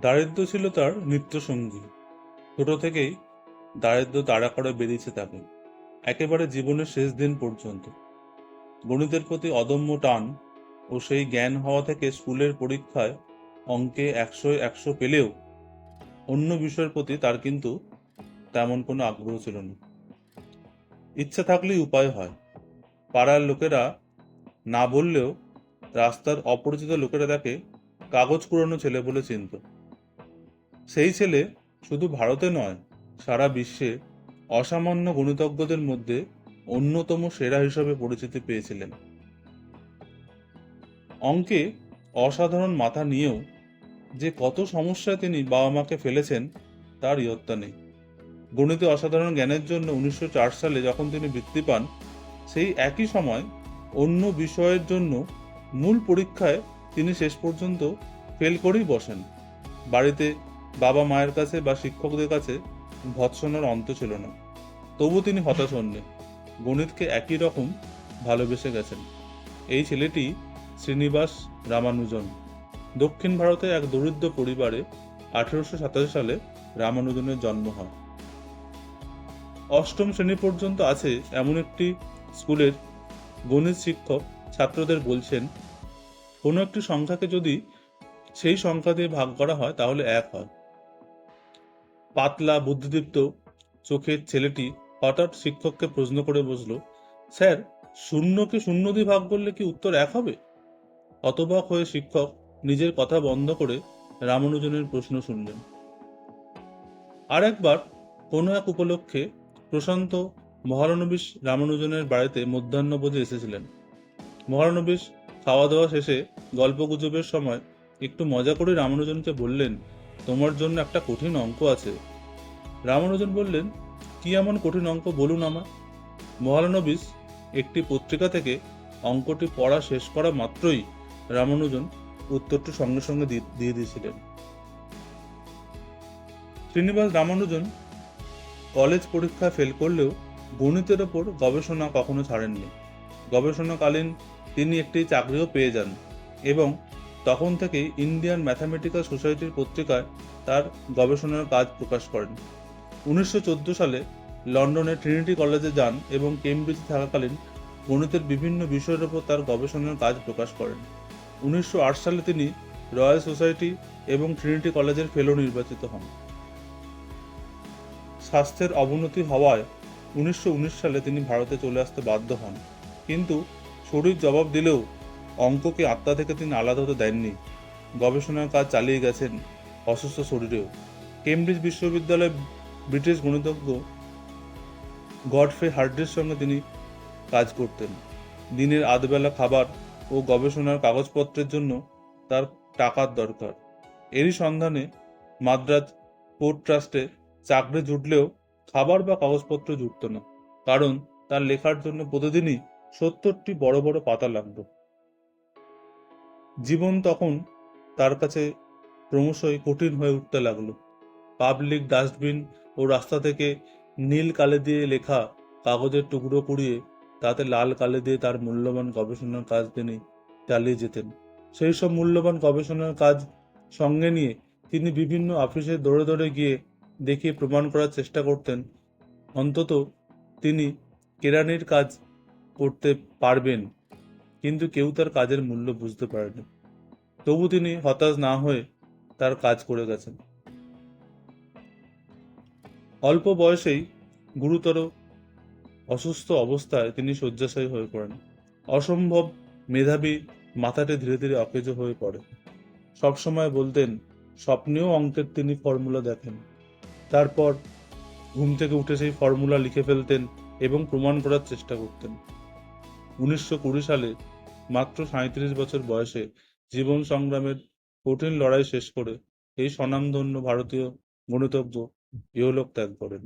দারিদ্র ছিল তার নিত্যসঙ্গী। ছোট থেকেই দারিদ্র তাড়া করে বেরিয়েছে তাকে, একেবারে জীবনের শেষ দিন পর্যন্ত। গণিতের প্রতি অদম্য টান ও সেই জ্ঞান হওয়া থেকে স্কুলের পরীক্ষায় অঙ্কে একশো একশো পেলেও অন্য বিষয়ের প্রতি তার কিন্তু তেমন কোনো আগ্রহ ছিল না। ইচ্ছা থাকলেই উপায় হয়। পাড়ার লোকেরা না বললেও রাস্তার অপরিচিত লোকেরা তাকে কাগজ কুড়ানো ছেলে বলে চিনত। সেই ছেলে শুধু ভারতে নয়, সারা বিশ্বে অসামান্য গণিতজ্ঞদের মধ্যে অন্যতম সেরা হিসেবে পরিচিতি পেয়েছিলেন। অঙ্কে অসাধারণ মাথা নিয়েও যে কত সমস্যায় তিনি বাবা মাকে ফেলেছেন, তার ইয়ত্তা নেই। গণিতে অসাধারণ জ্ঞানের জন্য উনিশশো চার সালে যখন তিনি বৃত্তি পান, সেই একই সময় অন্য বিষয়ের জন্য মূল পরীক্ষায় তিনি শেষ পর্যন্ত ফেল করেই বসেন। বাড়িতে বাবা মায়ের কাছে বা শিক্ষকদের কাছে ভৎসনার অন্ত ছিল না। তবু তিনি হতাশ হননি গণিতকে একই রকম ভালোবেসে গেছেন। এই ছেলেটি শ্রীনিবাস রামানুজন। দক্ষিণ ভারতে এক দরিদ্র পরিবারে আঠেরোশো সাতাশি সালে রামানুজনের জন্ম হয়। অষ্টম শ্রেণি পর্যন্ত আছে এমন একটি স্কুলের গণিত শিক্ষক ছাত্রদের বলছেন, কোনো একটি সংখ্যাকে যদি সেই সংখ্যা দিয়ে ভাগ করা হয় তাহলে এক হয়। পাতলা বুদ্ধিদীপ্ত চোখের ছেলেটি হঠাৎ শিক্ষককে প্রশ্ন করে বসল, স্যার শূন্যকে শূন্য দিয়ে ভাগ করলে কি উত্তর এক হবে? হতবাক হয়ে শিক্ষক নিজের কথা বন্ধ করে রামানুজনের প্রশ্ন শুনলেন। আর একবার কোনো এক উপলক্ষে প্রশান্ত মহারানবিশ রামানুজনের বাড়িতে মধ্যাহ্নভোজে এসেছিলেন। মহারানবিশ খাওয়া দাওয়া শেষে গল্পগুজবের সময় একটু মজা করে রামানুজনকে বললেন তোমার জন্য একটা কঠিন অঙ্ক আছে। রামানুজন বললেন, কি এমন কঠিন অঙ্ক বলুন আমার মহারানবিশ একটি পত্রিকা থেকে অঙ্কটি পড়া শেষ করা মাত্রই রামানুজন উত্তরটি সঙ্গে সঙ্গে দিয়ে দিয়েছিলেন। শ্রীনিবাস রামানুজন কলেজ পরীক্ষা ফেল করলেও গণিতের ওপর গবেষণা কখনো ছাড়েননি। গবেষণাকালীন তিনি একটি চাকরিও পেয়ে যান এবং তখন থেকেই ইন্ডিয়ান ম্যাথামেটিক্যাল সোসাইটির পত্রিকায় তার গবেষণার কাজ প্রকাশ করেন। উনিশশো চোদ্দ সালে লন্ডনের ট্রিনিটি কলেজে যান এবং কেমব্রিজে থাকাকালীন গণিতের বিভিন্ন বিষয়ের উপর তার গবেষণার কাজ প্রকাশ করেন। উনিশশো আট সালে তিনি রয়্যাল সোসাইটি এবং ট্রিনিটি কলেজের ফেলো নির্বাচিত হন। স্বাস্থ্যের অবনতি হওয়ায় উনিশশো উনিশ সালে তিনি ভারতে চলে আসতে বাধ্য হন। কিন্তু শরীর জবাব দিলেও অঙ্ককে আত্মা থেকে তিনি আলাদা হতে দেননি। গবেষণার কাজ চালিয়ে গেছেন অসুস্থ শরীরেও। কেমব্রিজ বিশ্ববিদ্যালয়ে ব্রিটিশ গণিতজ্ঞ গডফ্রে হার্ডের সঙ্গে তিনি কাজ করতেন। দিনের আধবেলা খাবার ও গবেষণার কাগজপত্রের জন্য তার টাকার দরকার। এরই সন্ধানে মাদ্রাজ পোর্ট ট্রাস্টে চাকরি জুটলেও খাবার বা কাগজপত্র জুটত না, কারণ তার লেখার জন্য প্রতিদিনই সত্তরটি বড় বড় পাতা লাগতো। জীবন তখন তার কাছে ক্রমশই কঠিন হয়ে উঠতে লাগল। পাবলিক ডাস্টবিন ও রাস্তা থেকে নীল কালে দিয়ে লেখা কাগজের টুকরো কুড়িয়ে তাতে লাল কালে দিয়ে তার মূল্যবান গবেষণার কাজ তিনি চালিয়ে যেতেন। সেই সব মূল্যবান গবেষণার কাজ সঙ্গে নিয়ে তিনি বিভিন্ন অফিসে দৌড়ে দৌড়ে গিয়ে দেখিয়ে প্রমাণ করার চেষ্টা করতেন। অন্তত তিনি কেরানির কাজ করতে পারবেন। কিন্তু কেউ তার কাজের মূল্য বুঝতে পারেনি। তবু তিনি হতাশ না হয়ে তার কাজ করে গেছেন। অল্প বয়সেই গুরুতর অসুস্থ অবস্থায় তিনি শয্যাশায়ী হয়ে পড়েন। অসম্ভব মেধাবী, মাথাটি ধীরে ধীরে অকেজো হয়ে পড়ে। সবসময় বলতেন, স্বপ্নেও অঙ্কের তিনি ফর্মুলা দেখেন। তারপর ঘুম থেকে উঠে সেই ফর্মুলা লিখে ফেলতেন এবং প্রমাণ করার চেষ্টা করতেন। উনিশশো কুড়ি সালে মাত্র সাঁত্রিশ বছর বয়সে জীবন সংগ্রামের কঠিন লড়াই শেষ করে এই স্বনামধন্য ভারতীয় গণিতজ্ঞ ইহলোক ত্যাগ করেন।